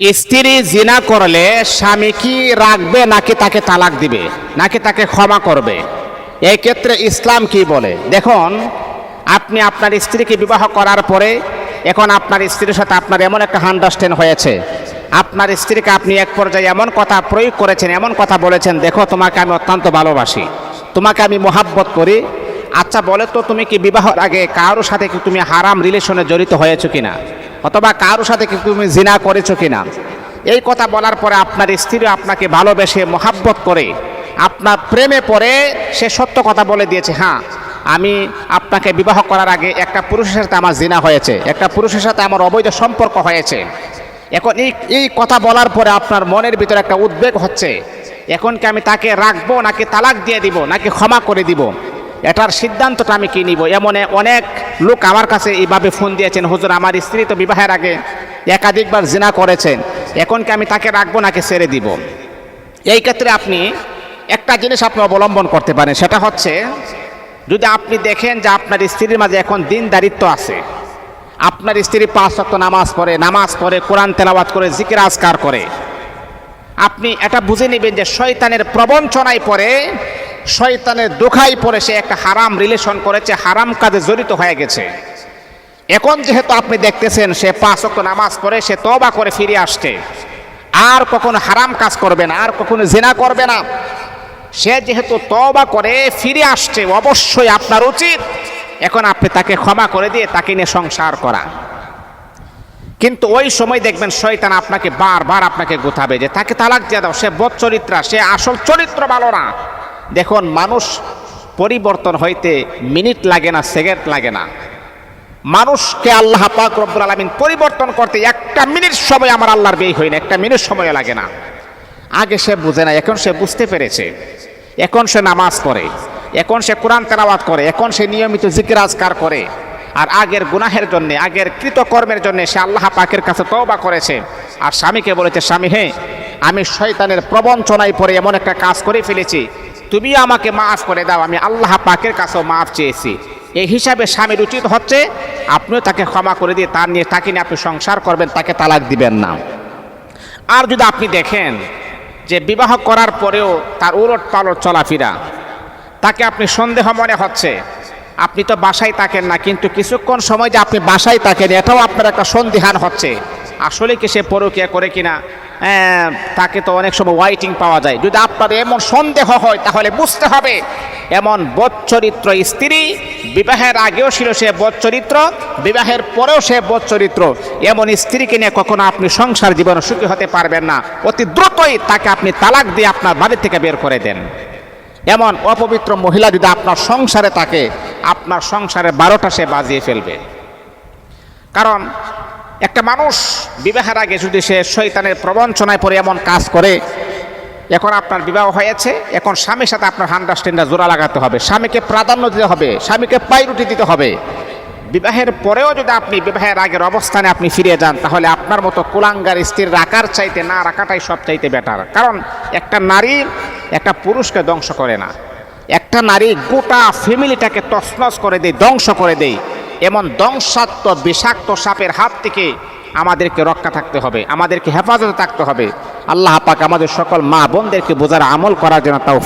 স্ত্রী জিনা করলে স্বামী কি রাখবে নাকি তাকে তালাক দিবে? নাকি তাকে ক্ষমা করবে? এই ক্ষেত্রে ইসলাম কি বলে? দেখুন, আপনি আপনার স্ত্রীকে বিবাহ করার পরে এখন আপনার স্ত্রীর সাথে আপনার এমন একটা আন্ডারস্ট্যান্ড হয়েছে। আপনার স্ত্রীকে আপনি এক পর্যায়ে এমন কথা প্রয়োগ করেছেন, এমন কথা বলেছেন, দেখো, তোমাকে আমি অত্যন্ত ভালোবাসি। তোমাকে আমি মোহাব্বত করি। আচ্ছা বলে তো তুমি কি বিবাহর আগে কারোর সাথে কি তুমি হারাম রিলেশনে জড়িত হয়েছো কিনা? অথবা কারোর সাথে কি তুমি জিনা করেছ কিনা? এই কথা বলার পরে আপনার স্ত্রী আপনাকে ভালোবেসে মোহাব্বত করে, আপনার প্রেমে পড়ে সে সত্য কথা বলে দিয়েছে হ্যাঁ আমি আপনাকে বিবাহ করার আগে একটা পুরুষের সাথে আমার জিনা হয়েছে, একটা পুরুষের সাথে আমার অবৈধ সম্পর্ক হয়েছে। এখন এই এই কথা বলার পরে আপনার মনের ভিতরে একটা উদ্বেগ হচ্ছে, এখন কি আমি তাকে রাখব, নাকি তালাক দিয়ে দিব, নাকি ক্ষমা করে দিব? এটার সিদ্ধান্তটা আমি কি নিব? এমন অনেক লোক আমার কাছে এইভাবে ফোন দিয়েছেন, হুজুর, আমার স্ত্রী তো বিবাহের আগে একাধিকবার জিনা করেছেন, এখন কি আমি তাকে রাখব নাকি ছেড়ে দিব? এই ক্ষেত্রে আপনি একটা জিনিস আপনি অবলম্বন করতে পারেন, সেটা হচ্ছে যদি আপনি দেখেন যে আপনার স্ত্রীর মাঝে এখন দিন দারিত্ব আছে, আপনার স্ত্রী পাঁচ শক্ত নামাজ পড়ে নামাজ পড়ে, কোরআন তেলাওয়াত করে, জিকির আজকার করে, আপনি এটা বুঝে নেবেন যে শয়তানের প্রবঞ্চনায় পড়ে শয়তানের দোখাই পরে সে একটা হারাম রিলেশন করেছে, হারাম কাজে জড়িত হয়ে গেছে। এখন যেহেতু আপনি দেখতেছেন, সে পাঁচ অক্ট নামাজ পড়ে, সে তবা করে ফিরে আসছে। আর কখনো হারাম কাজ করবে না, আর কখনো জেনা করবে না। সে যেহেতু তবা করে ফিরে আসছে, অবশ্যই আপনার উচিত এখন আপনি তাকে ক্ষমা করে দিয়ে তাকে নিয়ে সংসার করা। কিন্তু ওই সময় দেখবেন শয়তান আপনাকে বারবার আপনাকে গোথাবে যে, তাকে তালাক দিয়ে দাও, সে বদ চরিত্রা সে আসল চরিত্র ভালো না। দেখুন, মানুষ পরিবর্তন হইতে মিনিট লাগে না, সেকেন্ড লাগে না। মানুষকে আল্লাহ পাক রব্বুল আলমিন পরিবর্তন করতে একটা মিনিট সময় আমার আল্লাহর বিয়ে হয় না, একটা মিনিট সময় লাগে না। আগে সে বুঝে না, এখন সে বুঝতে পেরেছে। এখন সে নামাজ পড়ে, এখন সে কোরআন তেলাওয়াত করে, এখন সে নিয়মিত জিকির করে। আর আগের গুনাহের জন্য, আগের কৃতকর্মের জন্য সে আল্লাহ পাকের কাছে তওবা করেছে। আর স্বামীকে বলেছে, স্বামী, হে, আমি শয়তানের প্রবঞ্চনায় পড়ে এমন একটা কাজ করে ফেলেছি তুমি আমাকে মাফ করে দাও, আমি আল্লাহ পাকের কাছেও মাফ চেয়েছি। এই হিসাবে স্বামীর উচিত হচ্ছে, আপনিও তাকে ক্ষমা করে দিয়ে তার নিয়ে তাকে নিয়ে আপনি সংসার করবেন, তাকে তালাক দিবেন না। আর যদি আপনি দেখেন যে বিবাহ করার পরেও তার উলট পালট চলাফেরা, তাকে আপনি সন্দেহ মনে হচ্ছে, আপনি তো বাসায় থাকেন না, কিন্তু কিছুক্ষণ সময় যে আপনি বাসায় থাকেন, এটাও আপনার একটা সন্দেহান হচ্ছে। আসলে কি সে পরকিয়া করে কিনা? তাকে তো অনেক সময় ওয়াইটিং পাওয়া যায়। যদি আপনার এমন সন্দেহ হয়, তাহলে বুঝতে হবে, এমন বচ্চরিত্র স্ত্রী, বিবাহের আগেও ছিল সে বচ্চরিত্র, বিবাহের পরেও সে বচ্চরিত্র। এমন স্ত্রীকে নিয়ে কখনো আপনি সংসার জীবনে সুখী হতে পারবেন না। অতি দ্রুতই তাকে আপনি তালাক দিয়ে আপনার বাড়ি থেকে বের করে দেন। এমন অপবিত্র মহিলা যদি আপনার সংসারে থাকে, আপনার সংসারে বারোটা সে বাজিয়ে ফেলবে। কারণ একটা মানুষ বিবাহের আগে যদি সে শৈতানের প্রবঞ্চনায় পড়ে এমন কাজ করে, এখন আপনার বিবাহ হয়েছে, এখন স্বামীর সাথে আপনার আন্ডারস্ট্যান্ডার জোড়া লাগাতে হবে, স্বামীকে প্রাধান্য দিতে হবে, স্বামীকে পাইরুটি দিতে হবে। বিবাহের পরেও যদি আপনি বিবাহের আগের অবস্থানে আপনি ফিরে যান, তাহলে আপনার মতো কুলাঙ্গার স্ত্রীর রাখার চাইতে না রাখাটাই সব চাইতে বেটার কারণ একটা নারী একটা পুরুষকে ধ্বংস করে না। একটা নারী গোটা ফ্যামিলিটাকে তছনছ করে দেয়, ধ্বংস করে দেয়। এমন ধ্বংসাত্ম, বিষাক্ত সাপের হাত থেকে আমাদেরকে রক্ষা থাকতে হবে, আমাদেরকে হেফাজতে থাকতে হবে। আল্লাহ পাক আমাদের সকল মা বোনদেরকে বোঝার আমল করার জন্য তাও